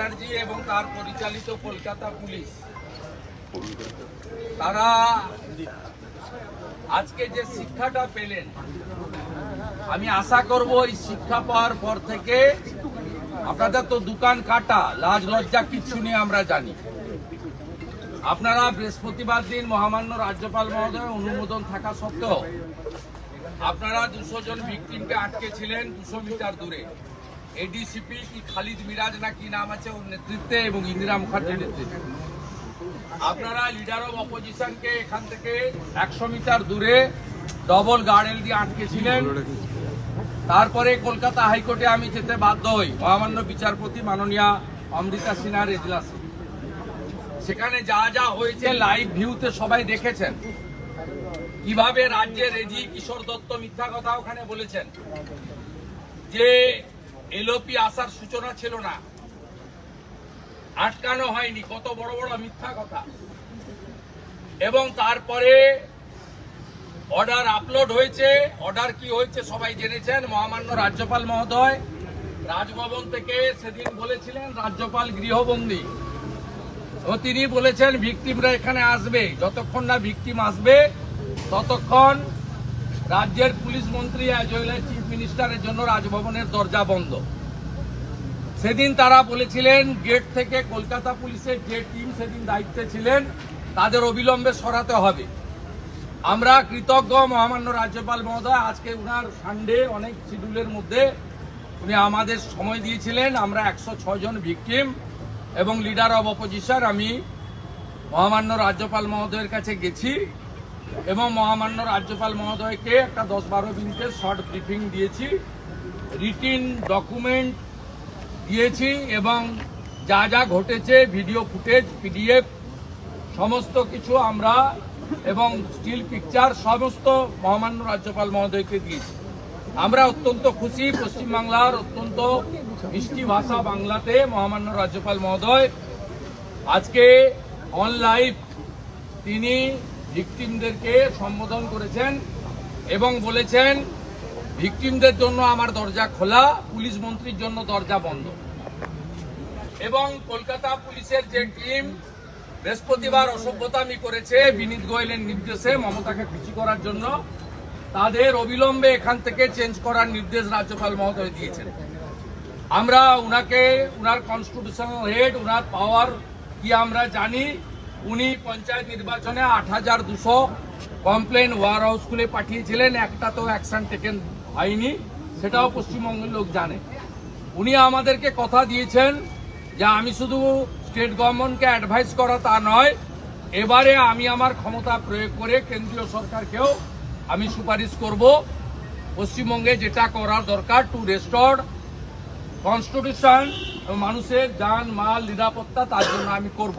ব্যানার্জি এবং তার পরিচালিত কলকাতা পুলিশ। তারা আজকে যে শিক্ষাটা পেলেন আমি আশা করব এই শিক্ষা পাওয়ার পর থেকে আপনাদের তো দোকান কাটা লাজ লজ্জা কিচ্ছু নিয়ে আমরা জানি। আপনারা বৃহস্পতিবার দিন মহামান্য রাজ্যপাল মহোদয় অনুমোদন থাকা সত্ত্বেও আপনারা দুশো জন ভিকটিমকে আটকে ছিলেন দুশো মিটার দূরে। এডিসিপি কি খালিদ মিরাজ না কি নাম আছে ওর নেতৃত্বে এবং ইন্দিরা মুখার্জির নেতৃত্বে? আপনারা লিডার অফ অপোজিশনকে এখান থেকে একশো মিটার দূরে ডবল গার্ডেল দিয়ে আটকেছিলেন। তারপরে কলকাতা হাইকোর্টে আমি যেতে বাধ্য হই। মহামান্য বিচারপতি মাননীয়া অমৃতা সিনহার এজলাসে সেখানে যা যা হয়েছে লাইভ ভিউতে সবাই দেখেছেন। কীভাবে রাজ্যের রেজি কিশোর দত্ত মিথ্যা কথা ওখানে বলেছেন। যে এলওপি আসার সূচনা ছিল না। আটকানো হয়নি, কত বড় বড় মিথ্যা কথা। এবং তারপরে অর্ডার আপলোড হয়েছে অর্ডার কি হয়েছে সবাই জেনেছেন, মহামান্য রাজ্যপাল মহোদয়। রাজভবন থেকে সেদিন বলেছিলেন, রাজ্যপাল গৃহবন্দী। ও তিনি বলেছেন, ভিকটিমরা এখানে আসবে, যতক্ষণ না ভিকটিম আসবে, ততক্ষণ রাজ্যের পুলিশ মন্ত্রী জয়েলের চিফ মিনিস্টারের জন্য রাজভবনের দরজা বন্ধ। সেদিন তারা বলেছিলেন গেট থেকে কলকাতা পুলিশের যে টিম সেদিন দায়িত্বে ছিলেন, তাদের অবিলম্বে সরাতে হবে। আমরা কৃতজ্ঞ মহামান্য রাজ্যপাল মহোদয়, আজকে উনার সানডে অনেক শিডিউলের মধ্যে উনি আমাদের সময় দিয়েছিলেন। আমরা একশো জন ভিকটিম এবং লিডার অব অপোজিশন আমি মহামান্য রাজ্যপাল মহোদয়ের কাছে গেছি। এবং মহামান্য রাজ্যপাল মহোদয়কে একটা দশ বারো মিনিটের শর্ট ব্রিফিং দিয়েছি রিটিন ডকুমেন্ট দিয়েছি এবং যা যা ঘটেছে ভিডিও ফুটেজ পিডিএফ সমস্ত কিছু আমরা এবং স্টিল পিকচার সমস্ত মহামান্য রাজ্যপাল মহোদয়কে দিয়েছি। আমরা অত্যন্ত খুশি, পশ্চিমবাংলার অত্যন্ত মিষ্টি ভাষা বাংলাতে মহামান্য রাজ্যপাল মহোদয় আজকে অন লাইভ তিনি ভিকটিমদেরকে সম্বোধন করেছেন এবং বলেছেন, ভিকটিমদের জন্য আমার দরজা খোলা, পুলিশ মন্ত্রীর জন্য দরজা বন্ধ। এবং কলকাতা পুলিশের যে টিম বৃহস্পতিবার অসভ্যতামি করেছে বিনীত গোয়েলের নির্দেশে মমতাকে খুশি করার জন্য, তাদের অবিলম্বে এখান থেকে চেঞ্জ করার নির্দেশ রাজ্যপাল মহোদয় দিয়েছেন। আমরা উনাকে, উনার কনস্টিটিউশনাল হেড উনার পাওয়ার কি আমরা জানি উনি পঞ্চায়েত নির্বাচনে আট হাজার দুশো কমপ্লেন ওয়ার হাউস খুলে পাঠিয়েছিলেন, একটা তো অ্যাকশন টেকেন হয়নি, সেটাও পশ্চিমবঙ্গের লোক জানে। উনি আমাদেরকে কথা দিয়েছেন যে আমি শুধু স্টেট গভর্নমেন্টকে অ্যাডভাইস করা তা নয়, এবারে আমি আমার ক্ষমতা প্রয়োগ করে কেন্দ্রীয় সরকারকেও আমি সুপারিশ করব। পশ্চিমবঙ্গে যেটা করার দরকার টু রেস্টোর কনস্টিটিউশন মানুষের যান, মাল, নিরাপত্তা, তার জন্য আমি করব।